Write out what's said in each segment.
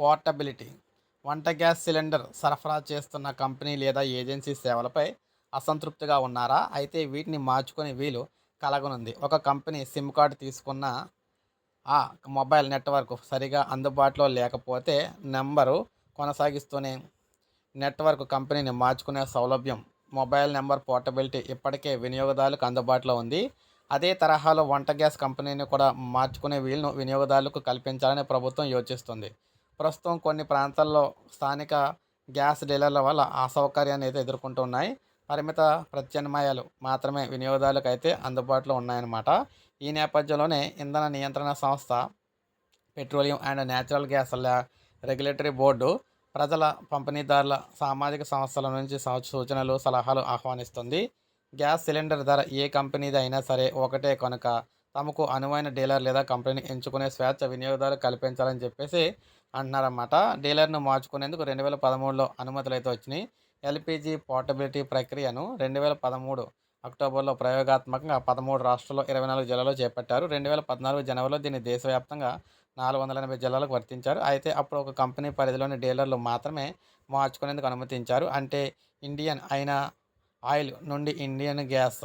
Portability వంట gas cylinder సరఫరా చేస్తున్న కంపెనీ లేదా ఏజెన్సీ సేవలపై అసంతృప్తిగా ఉన్నారా? అయితే వీటిని మార్చుకునే వీలు కలగనుంది. ఒక కంపెనీ సిమ్ కార్డు తీసుకున్న ఆ మొబైల్ నెట్వర్క్ సరిగా అందుబాటులో లేకపోతే నెంబరు కొనసాగిస్తూనే నెట్వర్క్ కంపెనీని మార్చుకునే సౌలభ్యం మొబైల్ నెంబర్ పోర్టబిలిటీ ఇప్పటికే వినియోగదారులకు అందుబాటులో ఉంది. అదే తరహాలో వంట గ్యాస్ కంపెనీని కూడా మార్చుకునే వీలును వినియోగదారులకు కల్పించాలని ప్రభుత్వం యోచిస్తుంది. ప్రస్తుతం కొన్ని ప్రాంతాల్లో స్థానిక గ్యాస్ డీలర్ల వల్ల అసౌకర్యాన్ని అయితే ఎదుర్కొంటున్నాయి పరిమిత ప్రత్యామ్నాయాలు మాత్రమే వినియోగదారులకు అయితే అందుబాటులో ఉన్నాయన్నమాట. ఈ నేపథ్యంలోనే ఇంధన నియంత్రణ సంస్థ petroleum and natural gas regulatory board ప్రజల పంపిణీదారుల సామాజిక సంస్థల నుంచి సూచనలు సలహాలు ఆహ్వానిస్తుంది. గ్యాస్ సిలిండర్ ధర ఏ కంపెనీది అయినా సరే ఒకటే కనుక తమకు అనువైన డీలర్ లేదా కంపెనీని ఎంచుకునే స్వేచ్ఛ వినియోగదారులు కల్పించాలని చెప్పేసి అంటున్నారన్నమాట. డీలర్ను మార్చుకునేందుకు రెండు వేల పదమూడులో అనుమతులు అయితే వచ్చినాయి. ఎల్పిజి పోర్టబిలిటీ ప్రక్రియను రెండు వేల పదమూడు అక్టోబర్లో ప్రయోగాత్మకంగా పదమూడు రాష్ట్రాల్లో ఇరవై నాలుగు జిల్లాలో చేపట్టారు. రెండు వేల పద్నాలుగు జనవరిలో దీన్ని దేశవ్యాప్తంగా నాలుగు వందల ఎనభై జిల్లాలకు వర్తించారు. అయితే అప్పుడు ఒక కంపెనీ పరిధిలోని డీలర్లు మాత్రమే మార్చుకునేందుకు అనుమతించారు. అంటే ఇండియన్ అయిన ఆయిల్ నుండి ఇండియన్ గ్యాస్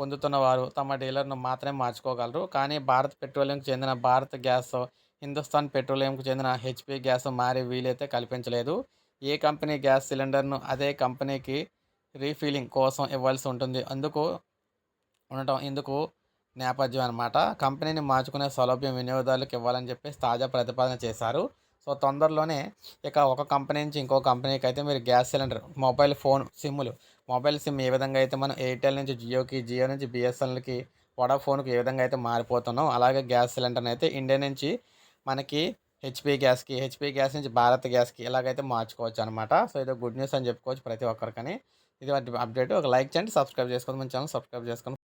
పొందుతున్న వారు తమ డీలర్ను మాత్రమే మార్చుకోగలరు. కానీ భారత్ పెట్రోలియంకు చెందిన భారత్ గ్యాస్ హిందుస్థాన్ పెట్రోలియంకు చెందిన హెచ్పి గ్యాస్ మారే వీలైతే కల్పించలేదు. ఏ కంపెనీ గ్యాస్ సిలిండర్ను అదే కంపెనీకి రీఫిలింగ్ కోసం ఇవ్వాల్సి ఉంటుంది. అందుకు ఉండటం ఇందుకు నేపథ్యం అనమాట కంపెనీని మార్చుకునే సౌలభ్యం వినియోగదారులకు ఇవ్వాలని చెప్పేసి తాజా ప్రతిపాదన చేశారు. సో తొందరలోనే ఇక ఒక కంపెనీ నుంచి ఇంకో కంపెనీకి అయితే మీరు గ్యాస్ సిలిండర్ మొబైల్ ఫోన్ సిమ్లు మొబైల్ సిమ్ ఏ విధంగా అయితే మనం ఎయిర్టెల్ నుంచి జియోకి జియో నుంచి బిఎస్ఎన్ఎల్కి వడాఫోన్కి ఏ విధంగా అయితే మారిపోతున్నాం అలాగే గ్యాస్ సిలిండర్ని అయితే ఇండియా నుంచి మనకి హెచ్పి గ్యాస్కి హెచ్పి గ్యాస్ నుంచి భారత్ గ్యాస్కి ఇలాగైతే మార్చుకోవచ్చు అనమాట సో ఇది గుడ్ న్యూస్ అని చెప్పుకోవచ్చు ప్రతి ఒక్కరికని. ఇది అప్డేట్. ఒక లైక్ చేయండి సబ్స్క్రైబ్ చేసుకోండి మన ఛానల్ సబ్స్క్రైబ్ చేసుకోండి.